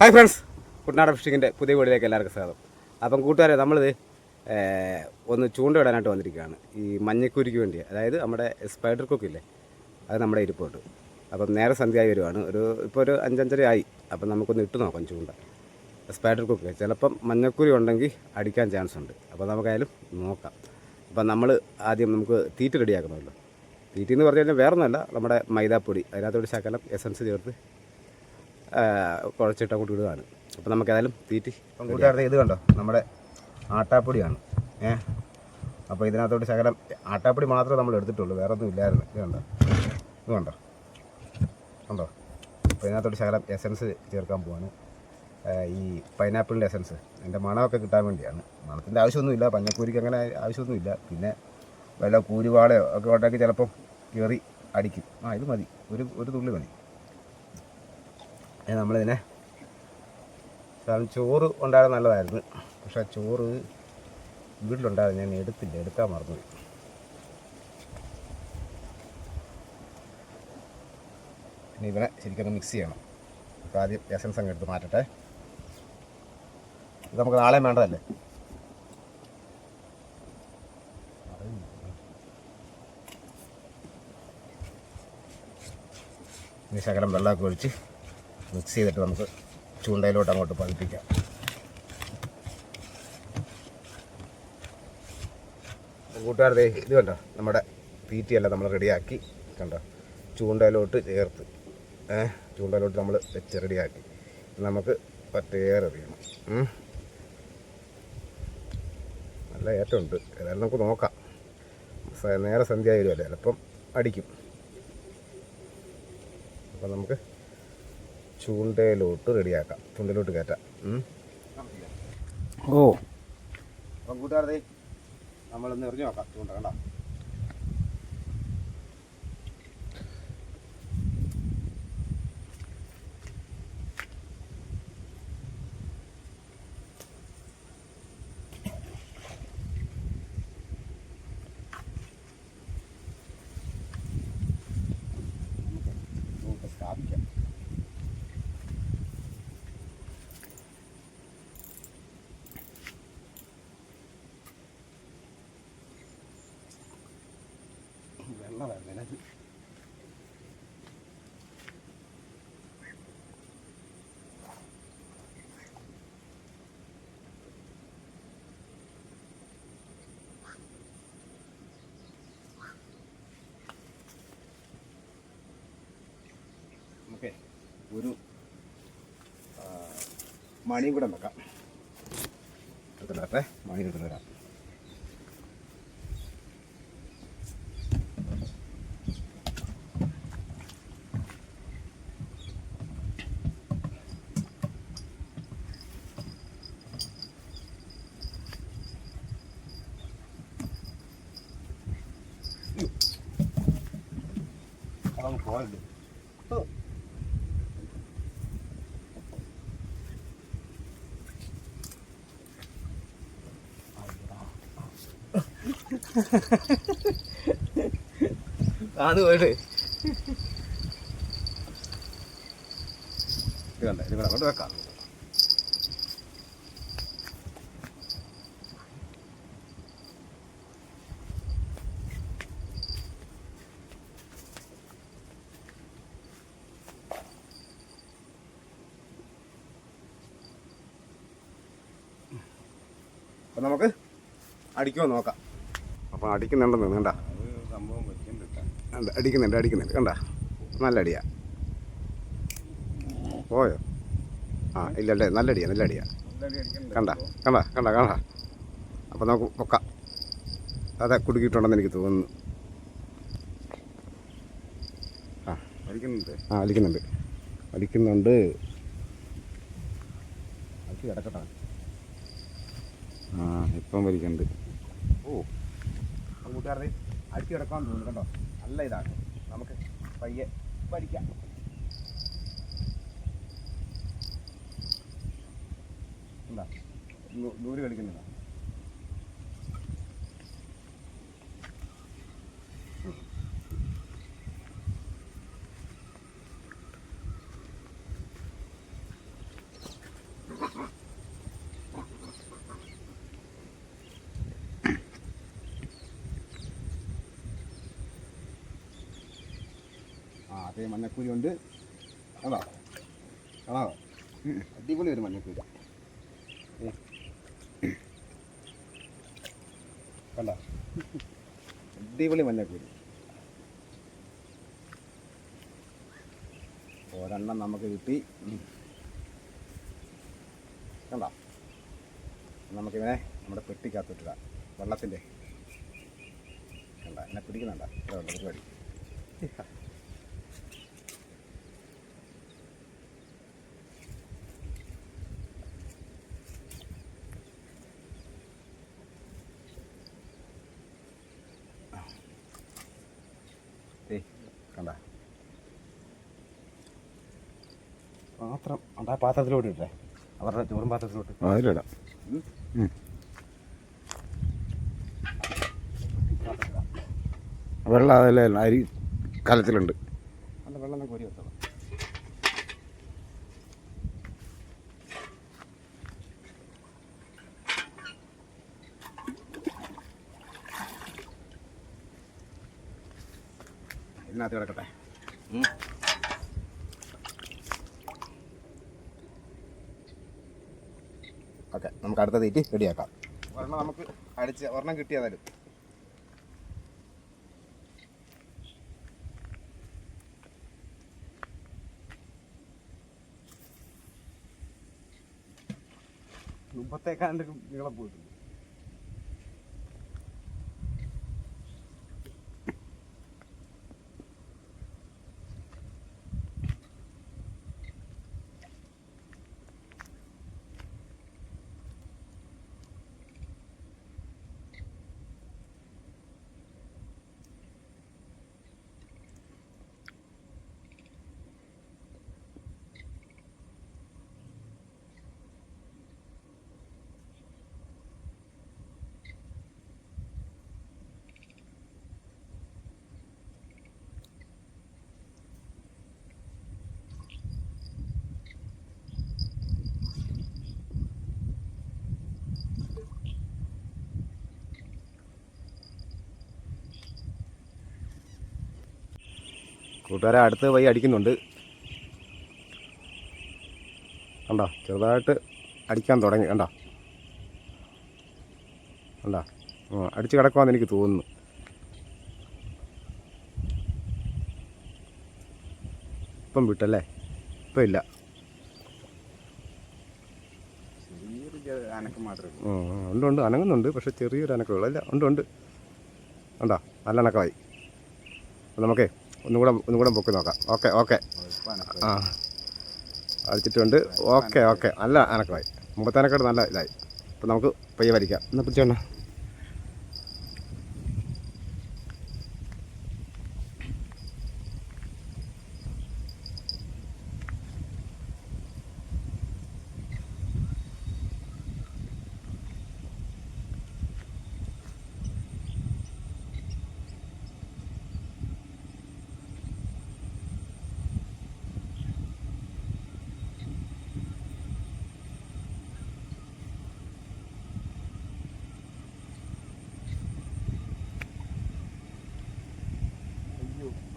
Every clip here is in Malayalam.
Hi friends. കുട്ടനാടൻ ഫിഷിങ്ങിന്റെ പുതിയ വീടിലേക്ക് എല്ലാവർക്കും സ്വാഗതം. അപ്പം കൂട്ടുകാരെ നമ്മളിത് ഒന്ന് ചൂണ്ട ഇടാനായിട്ട് വന്നിരിക്കുകയാണ്. ഈ മഞ്ഞക്കുരിക്ക് വേണ്ടി അതായത് നമ്മുടെ സ്പൈഡർ കുക്കില്ലേ അത് നമ്മുടെ ഇരിപ്പോട്ട്. അപ്പം നേരെ സന്ധ്യയായി വരുവാണ്. ഒരു ഇപ്പോൾ ഒരു അഞ്ചഞ്ചര ആയി. അപ്പം നമുക്കൊന്ന് ഇട്ട് നോക്കാം ചൂണ്ട. സ്പൈഡർ കുക്ക് ചിലപ്പം മഞ്ഞക്കുരി ഉണ്ടെങ്കിൽ അടിക്കാൻ ചാൻസ് ഉണ്ട്. അപ്പോൾ നമുക്കായാലും നോക്കാം. അപ്പം നമ്മൾ ആദ്യം നമുക്ക് തീറ്റ റെഡിയാക്കണമല്ലോ. തീറ്റ എന്ന് പറഞ്ഞു കഴിഞ്ഞാൽ വേറെ ഒന്നുമല്ല നമ്മുടെ മൈദാപ്പൊടി. അതിനകത്തോട് ശകലം എസൻസ് ചേർത്ത് കുഴച്ചിട്ട് അങ്ങോട്ട് ഇടുകയാണ് അപ്പോൾ നമുക്ക് ഏതായാലും തീറ്റി കൂട്ടുകാരുടെ ഇത് കണ്ടോ? നമ്മുടെ ആട്ടാപ്പൊടിയാണ്. ഏ? അപ്പോൾ ഇതിനകത്തോട്ട് ശകലം ആട്ടാപ്പൊടി മാത്രമേ നമ്മൾ എടുത്തിട്ടുള്ളൂ. വേറെ ഒന്നും ഇല്ലായിരുന്നു. ഇത് കണ്ടോ? ഇത് കണ്ടോ? കണ്ടോ? അപ്പോൾ ഇതിനകത്തോട്ട് ശകലം എസൻസ് ചേർക്കാൻ പോവാണ്. ഈ പൈനാപ്പിളിന്റെ എസൻസ് എന്റെ മണമൊക്കെ കിട്ടാൻ വേണ്ടിയാണ്. മണത്തിന്റെ ആവശ്യമൊന്നുമില്ല. പഞ്ഞക്കൂരിക്ക് അങ്ങനെ ആവശ്യമൊന്നുമില്ല. പിന്നെ വല്ല കൂരുവാളയോ ഒക്കെ ഉണ്ടാക്കി ചിലപ്പം കയറി അടിക്കും. ആ ഇത് മതി. ഒരു ഒരു തുള്ളി മതി. നമ്മളിതിനെ കാരണം ചോറ് ഉണ്ടായത് നല്ലതായിരുന്നു. പക്ഷേ ചോറ് വീട്ടിലുണ്ടായിരുന്നു. ഞാൻ എടുത്തില്ല. എടുക്കാൻ മറന്നു ഇനി ഇവനെ ശരിക്കും മിക്സ് ചെയ്യണം. അപ്പോൾ ആദ്യം എസൻസ് അങ്ങ് എടുത്ത് മാറ്റട്ടെ. ഇത് നമുക്ക് നാളെ വേണ്ടതല്ലേ? ശകലം വെള്ളമൊക്കെ ഒഴിച്ച് മിക്സ് ചെയ്തിട്ട് നമുക്ക് ചൂണ്ടയിലോട്ട് അങ്ങോട്ട് പതിപ്പിക്കാം. കൂട്ടുകാരുടെ ഇത് കണ്ടോ? നമ്മുടെ തീറ്റിയെല്ലാം നമ്മൾ റെഡിയാക്കി. കണ്ടോ? ചൂണ്ടയിലോട്ട് ചേർത്ത്. ചൂണ്ടയിലോട്ട് നമ്മൾ വെച്ച് റെഡിയാക്കി. നമുക്ക് പറ്റേറെ അറിയണം. നല്ല ഉണ്ട് ഏതായാലും നമുക്ക് നോക്കാം. നേരെ സന്ധ്യ വരുമല്ലേ? ചിലപ്പം അടിക്കും. അപ്പം നമുക്ക് ചൂണ്ടയിലോട്ട് റെഡിയാക്കാം. ചൂണ്ടയിലോട്ട് കയറ്റാം. ഓ. കൂട്ടുകാരതേ നമ്മളൊന്ന് എറിഞ്ഞു നോക്കാം ചൂണ്ട കണ്ട? വെള്ളം വേണം നമുക്ക് ഒരു മണിയും കൂടെ വെക്കാം. എടുത്തിട്ടെ മണി എടുത്തിട്ട് വരാം. അതങ്ങ് പോയല്ലോ ആണ് പോയിട്ട് ഇത് കണ്ട ഇത് അങ്ങോട്ട് വെക്കാം അപ്പം നമുക്ക് അടിക്കുമോ നോക്കാം. അപ്പം അടിക്കുന്നുണ്ടെന്ന് കണ്ട? അടിക്കുന്നുണ്ട് അടിക്കുന്നുണ്ട് കണ്ട? നല്ല അടിയാ. പോയോ? ആ ഇല്ല അല്ലേ നല്ല അടിയാ നല്ല അടിയാ. കണ്ട കണ്ട കണ്ട കണ്ട. അപ്പം നമുക്ക് പൊക്കാം. അതെ കുടുക്കിയിട്ടുണ്ടെന്ന് എനിക്ക് തോന്നുന്നു. ആ. അടിക്കുന്നുണ്ട്. ആ അടിക്കുന്നുണ്ട്. അടിക്കുന്നുണ്ട്. കിടക്കട്ടെ. ആ ഇപ്പം വലിക്കുന്നുണ്ട്. ഓ കൂട്ടുകാരുടെ അടിച്ച് കിടക്കാൻ തോന്നുന്നു കണ്ടോ നല്ല ഇതാണ്. നമുക്ക് പയ്യെ പഠിക്കാം എന്താ? ദൂരെ കളിക്കുന്നില്ല. മഞ്ഞക്കൂരി ഉണ്ട്. അതാ. അതാ. അടിപൊളി ഒരു മഞ്ഞക്കൂരി. കണ്ട? അടിപൊളി മഞ്ഞക്കൂരി. ഒരെണ്ണം നമുക്ക് കിട്ടി. കണ്ട? നമുക്കിവനെ നമ്മുടെ പെട്ടിക്കകത്തിട്ടിടാം. വെള്ളത്തിന്റെ. കണ്ട? എന്നെ പിടിക്കുന്നുണ്ട? പരിപാടി? ഏയ് കണ്ട. പാത്രം അതാ പാത്രത്തിലോട്ട് ഇട്ടേ അവരുടെ ചോറും പാത്രത്തിലോട്ട്. അതിലിടാം. വെള്ളം അതല്ല അരി കലത്തിലുണ്ട്. അല്ല വെള്ളം കോരി വെച്ചോളാം ഇതിനകത്ത് കിടക്കട്ടെ. ഓക്കെ നമുക്ക് അടുത്ത തീറ്റി റെഡിയാക്കാം. ഒരെണ്ണം നമുക്ക് അടിച്ച് ഒരെണ്ണം കിട്ടിയതായാലും മുമ്പത്തേക്കാണ്ട് നീളം പോയിട്ടുണ്ട്. കൂട്ടുകാരെ അടുത്ത് വൈ അടിക്കുന്നുണ്ട്. കണ്ടോ? ചെറുതായിട്ട് അടിക്കാൻ തുടങ്ങി. കണ്ടോ? കണ്ടോ? ആ അടിച്ച് കിടക്കുവാന്ന് എനിക്ക് തോന്നുന്നു. ഇപ്പം വിട്ടല്ലേ? ഇപ്പം ഇല്ല. ഉണ്ട് ഉണ്ട്. അനങ്ങുന്നുണ്ട്. പക്ഷെ ചെറിയൊരു അനക്കമുള്ളൂ അല്ല ഉണ്ട് ഉണ്ട്. ഉണ്ടോ നല്ല അനക്കമായി. അപ്പം നമുക്കേ ഒന്നുകൂടെ ഒന്നുകൂടെ പൊക്കി നോക്കാം. Okay okay. ആ. അടിച്ചിട്ടുണ്ട്. Okay okay. നല്ല അനക്കമായി. മുമ്പത്തേനക്കാട് നല്ല ഇതായി. അപ്പം നമുക്ക് പയ്യെ വലിക്കാം. എന്നാൽ പിടിച്ചോണ്ണ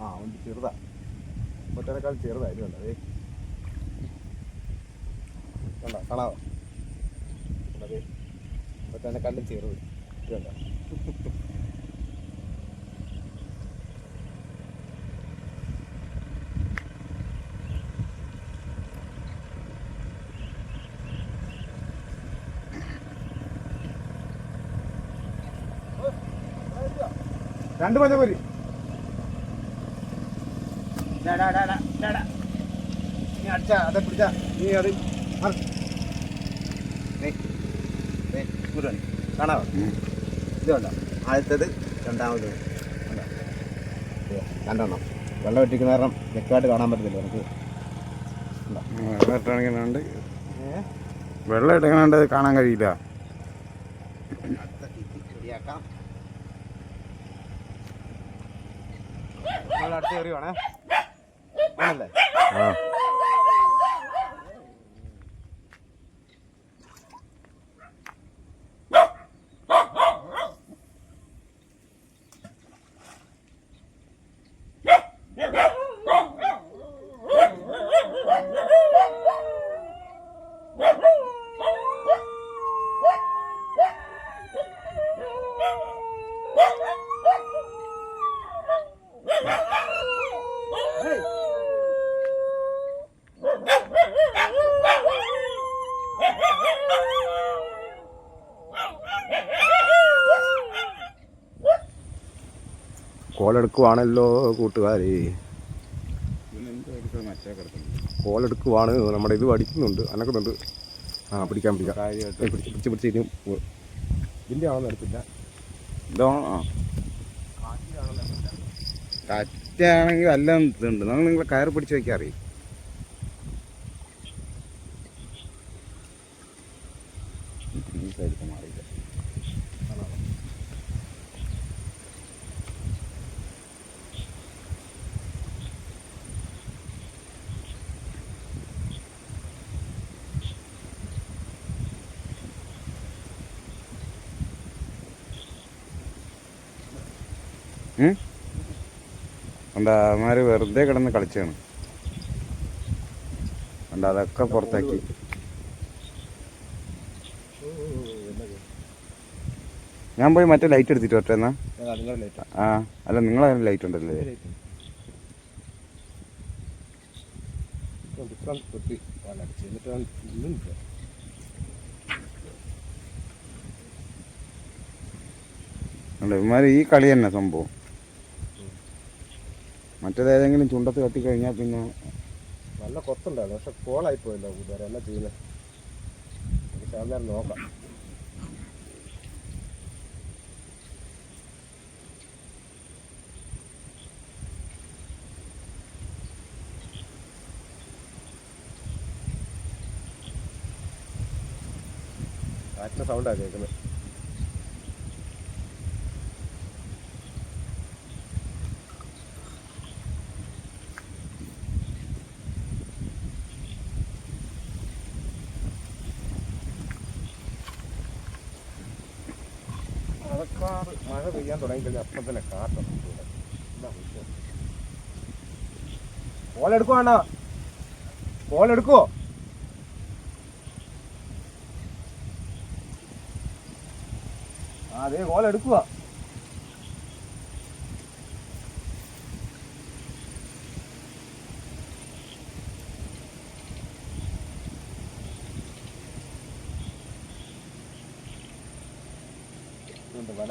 ആ ഉണ്ട് ചെറുതാ. മുമ്പത്തേനേക്കാൾ ചെറുതായിരുന്നു കണ്ടോ അതേ കണ്ടോ കാണാവോ അതേ മറ്റേനേക്കാളും ചെറുത്. ഇത് കണ്ടോ? രണ്ട് മഞ്ഞപ്പൊരി. നീ അടിച്ചാ അതെ പിടിച്ചാ. നീ അത്. കാണാവോ? ഇത് കണ്ടോ? ആദ്യത്തേത് രണ്ടാമത് കണ്ടോ? ദേ, രണ്ടെണ്ണം. വെള്ളം ഇട്ടിരിക്കുന്ന കാരണം വ്യക്തമായിട്ട് കാണാൻ പറ്റത്തില്ല നമുക്ക്. കണ്ടോ? വെള്ളം ഇട്ടാണെങ്കിൽ വെള്ളം ഇട്ടങ്ങാണ്ട് കാണാൻ കഴിയില്ല. അടുത്ത തീറ്റി റെഡിയാക്കാം കോലെടുക്കുവാണല്ലോ കൂട്ടുകാരെ. കോലെടുക്കുവാണ് നമ്മുടെ ഇത് അടിക്കുന്നുണ്ട് അനക്കുന്നുണ്ട് ആ പിടിക്കാൻ പിടിക്കാം. പിടിച്ച് പിടിച്ച് പിടിച്ച് ഇനി ഇതിന്റെ ആണെന്ന് എടുത്തില്ല. വല്ല കറ്റാണെങ്കിൽ എല്ലാം ഇതുണ്ട്. നമ്മൾ നിങ്ങളെ കയറ് പിടിച്ച് വയ്ക്കാൻ അറിയും ഈ സൈഡിൽ മാറിയില്ല ഉം? എന്താ വെറുതെ കിടന്ന് കളിച്ചാണ്. അണ്ട അതൊക്കെ പുറത്താക്കി. ഞാൻ പോയി മറ്റേ ലൈറ്റ് എടുത്തിട്ട് വരട്ടെ എന്നാ? ആ അല്ല നിങ്ങളെ ലൈറ്റ് ഉണ്ടല്ലേ? ഇവന്മാര് ഈ കളി തന്നെ സംഭവം. മറ്റേത് ഏതെങ്കിലും ചുണ്ടത്ത് കത്തിക്കഴിഞ്ഞാൽ പിന്നെ നല്ല കൊത്തുണ്ടായിരുന്നു പക്ഷെ കോളായി പോയല്ലോ കൂട്ടുകാരെ എന്നാ ചെയ്യുന്നത് നോക്കാം. കാറ്റിന്റെ സൗണ്ടാണ് കേൾക്കുന്നത്. മഴ പെയ്യാൻ തുടങ്ങിക്കഴിഞ്ഞാൽ അപ്പം തന്നെ കാട്ടം കോലെടുക്കുവാണോ കോലെടുക്കുവോ ആ അതെ കോലെടുക്കുക വല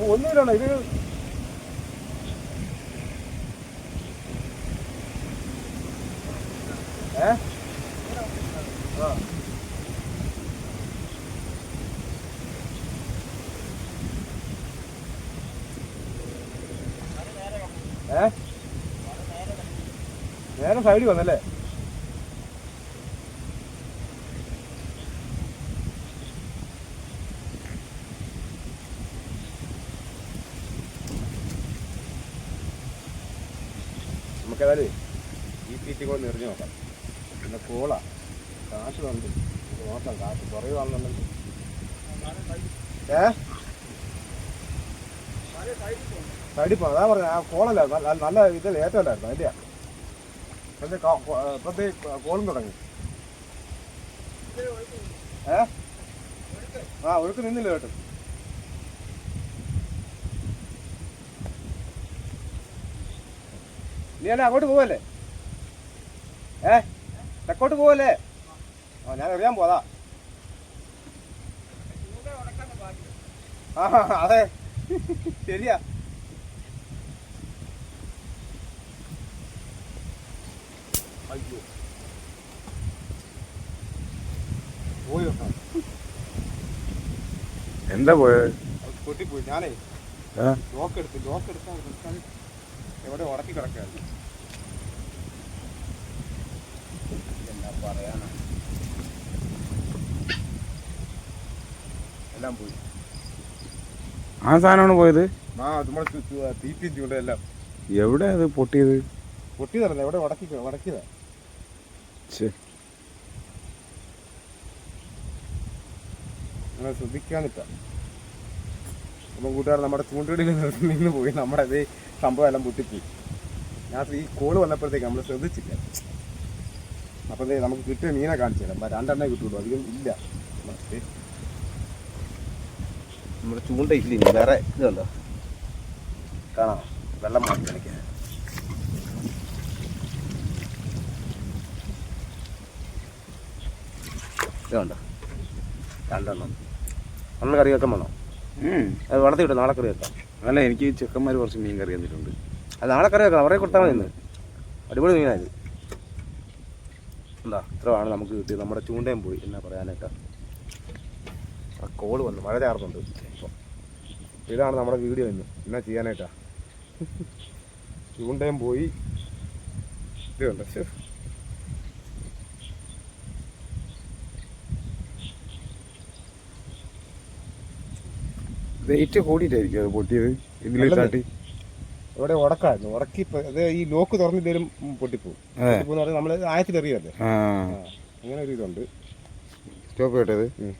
അപ്പൊ ഇത് ഏ ആ ഏ നേരെ സൈഡിൽ വന്നല്ലേ നമുക്കേതായാലും ഈ തീറ്റി കൂടെ നിറഞ്ഞു നോക്കാം. പിന്നെ കോള കാശ് ഇത് നോക്കാം കാശ്. കുറയുവാണെന്നുണ്ടെങ്കിൽ ഏ? സൈഡിൽ പോ അതാ പറഞ്ഞ. ആ കോളല്ല? നല്ല നല്ല ഇത് ഏറ്റമല്ലായിരുന്നു അതിന്റെയാ കോ- ഇപ്പോഴത്തെ കോളും തുടങ്ങി. ഏ? ആ ഒഴുക്ക് നിന്നില്ല കേട്ടോ? നീ അല്ലേ അങ്ങോട്ട് പോവല്ലേ? ഏ? തെക്കോട്ട് പോവല്ലേ? ആ ഞാൻ അറിയാൻ പോതാ ആ അതെ. ശരിയാ. അയ്യോ. പോയോ? എന്താ പോയത് പൊട്ടിപ്പോയി. ഞാനേ? ലോക്ക് എടുത്ത് ലോക്ക് എടുത്താൽ എവിടെ ഉടക്കി കിടക്കായിരുന്നു എന്നാ പറയാനാ? എല്ലാം പോയി. ആ സാധനമാണ് പോയത്? ആ നമ്മൾ തീറ്റയും ഇവിടെ എല്ലാം. എവിടെ അത് പൊട്ടിയത്? പൊട്ടിയതല്ല എവിടെ ഉടക്കി ഉടക്കിയതാ. അങ്ങനെ ശ്രദ്ധിക്കാനിട്ട. അപ്പം കൂട്ടുകാർ നമ്മുടെ ചൂണ്ടുകളിൽ നിന്ന് പോയി. നമ്മുടെ ഇത് സംഭവം എല്ലാം പൊട്ടിപ്പോയി. ഞാൻ ഈ കോൾ വന്നപ്പോഴത്തേക്ക് നമ്മൾ ശ്രദ്ധിച്ചില്ല. അപ്പം നമുക്ക് കിട്ടിയ മീനെ കാണിച്ചു തരാം. രണ്ടെണ്ണേ കിട്ടുള്ളൂ. അധികം ഇല്ല. നമ്മുടെ ചൂണ്ട ഇല്ല ഇനി. വേറെ ഇതുണ്ടോ കാണാം. വെള്ളം മാറ്റി കളിക്കാൻ ഇതുണ്ടോ രണ്ടെണ്ണം. അന്ന് കറി വെക്കാൻ വേണോ. അത് വളർത്തി വിട്ടോ നാളെ കറി വെക്കാം. അല്ല എനിക്ക് ചെക്കന്മാർ കുറച്ച് മീൻ കറി തന്നിട്ടുണ്ട്. അത് നാളെ കറി വെക്കാം അവരെ കൊടുത്താൽ മതി അടിപൊളി മീനായത്. എന്താ ഇത്രയാണ് നമുക്ക് കിട്ടിയത്. നമ്മുടെ ചൂണ്ടയും പോയി എന്നാ പറയാനായിട്ടാ ആ കോൾ വന്നു. മഴ ചാർന്നുണ്ട് ഇതാണ് നമ്മുടെ വീഡിയോ ഇന്ന്. എന്നാ ചെയ്യാനായിട്ടാ ചൂണ്ടയും പോയി. ഇതുണ്ട്. വെയിറ്റ് കൂടിയിട്ടായിരിക്കും അത് പൊട്ടിയത്. ഇതിൽ. തട്ടി ഇവിടെ ഉടക്കായിരുന്നു. ഉടക്കി അത് ഈ ലോക്ക് തുറന്നില്ലേലും പൊട്ടിപ്പോവും. പൊട്ടിപ്പോന്ന് പറഞ്ഞാൽ നമ്മൾ ആയത്തിലെറിയല്ലേ അങ്ങനെ ഒരു ഇതുണ്ട്. സ്റ്റോപ്പ് ഉം.